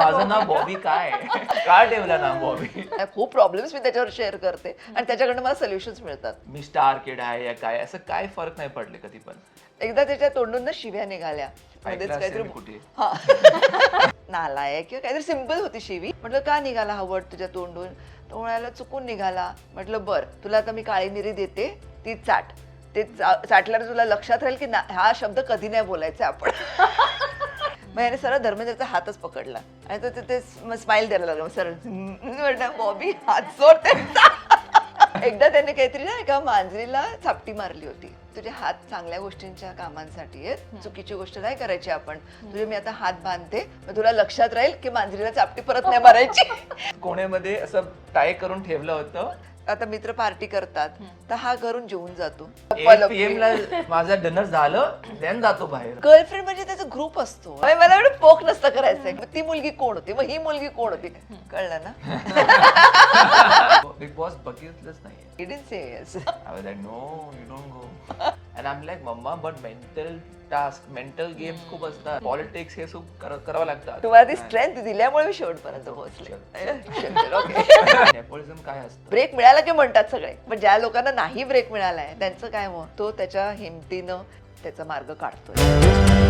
माझं नाव बॉबी काय? का ठेवलं नाव बॉबी. खूप प्रॉब्लेम्स मी त्याच्यावर शेअर करते. आणि त्याच्याकडनं मला सोल्युशन्स मिळतात. मी स्टार किड आहे या काय असं काय फरक नाही पडले कधी पण. एकदा त्याच्या तोंडून ना शिव्या निघाल्या. मध्येच ऐकलं असेल काहीतरी मी कुठे? हा. नालायक किंवा काहीतरी सिंपल होती शिवी. म्हटलं का निघाला हा वर्ड तुझ्या तोंडून? तो म्हणाला चुकून निघाला. म्हटलं बर तुला आता मी काळी मिरी देते ती चाट. ते चा- चाटल्यावर तुला लक्षात राहील की ना हा शब्द कधी नाही बोलायचा आपण. मग याने सरळ धर्मेंद्रचा हातच पकडला. आणि तो ते स्माइल द्यायला लागला. मग सरळ म्हटलं बॉबी हात सोड त्यांचा." एकदा त्याने काहीतरी ना एका मांजरीला चापटी मारली होती. तुझे हात चांगल्या गोष्टींच्या कामांसाठी आहेत. चुकीची गोष्ट नाही करायची आपण. तुझे मी आता हात बांधते. मग तुला लक्षात राहील की मांजरीला चापटी परत नाही मारायची. कोण्यामध्ये असं टाय करून ठेवलं होतं. आता मित्र पार्टी करतात तर हा घरून जेवून जातो. ला माझं डिनर झालं देन जातो बाहेर. गर्लफ्रेंड म्हणजे त्याचा ग्रुप असतो. म्हणजे मला एवढं पोक नसतं करायचंय मग ती मुलगी कोण होती? मग ही मुलगी कोण होती? कळलं ना? बिग बॉस बघितलंच नाही He didn't say yes. I was like, no, you don't go. And I'm like, mumma but mental task, mental games खूप असतात. पॉलिटिक्स हे खूप कर- करावं लागतात तुम्हाला ती स्ट्रेंथ दिल्यामुळे मी शेवटपर्यंत पोहोचले. नेपोलिझम काय असतं? ब्रेक मिळाला की म्हणतात सगळे. पण ज्या लोकांना नाही ब्रेक मिळालाय त्यांचं काय मग? तो त्याच्या हिमतीनं त्याचा मार्ग काढतोय.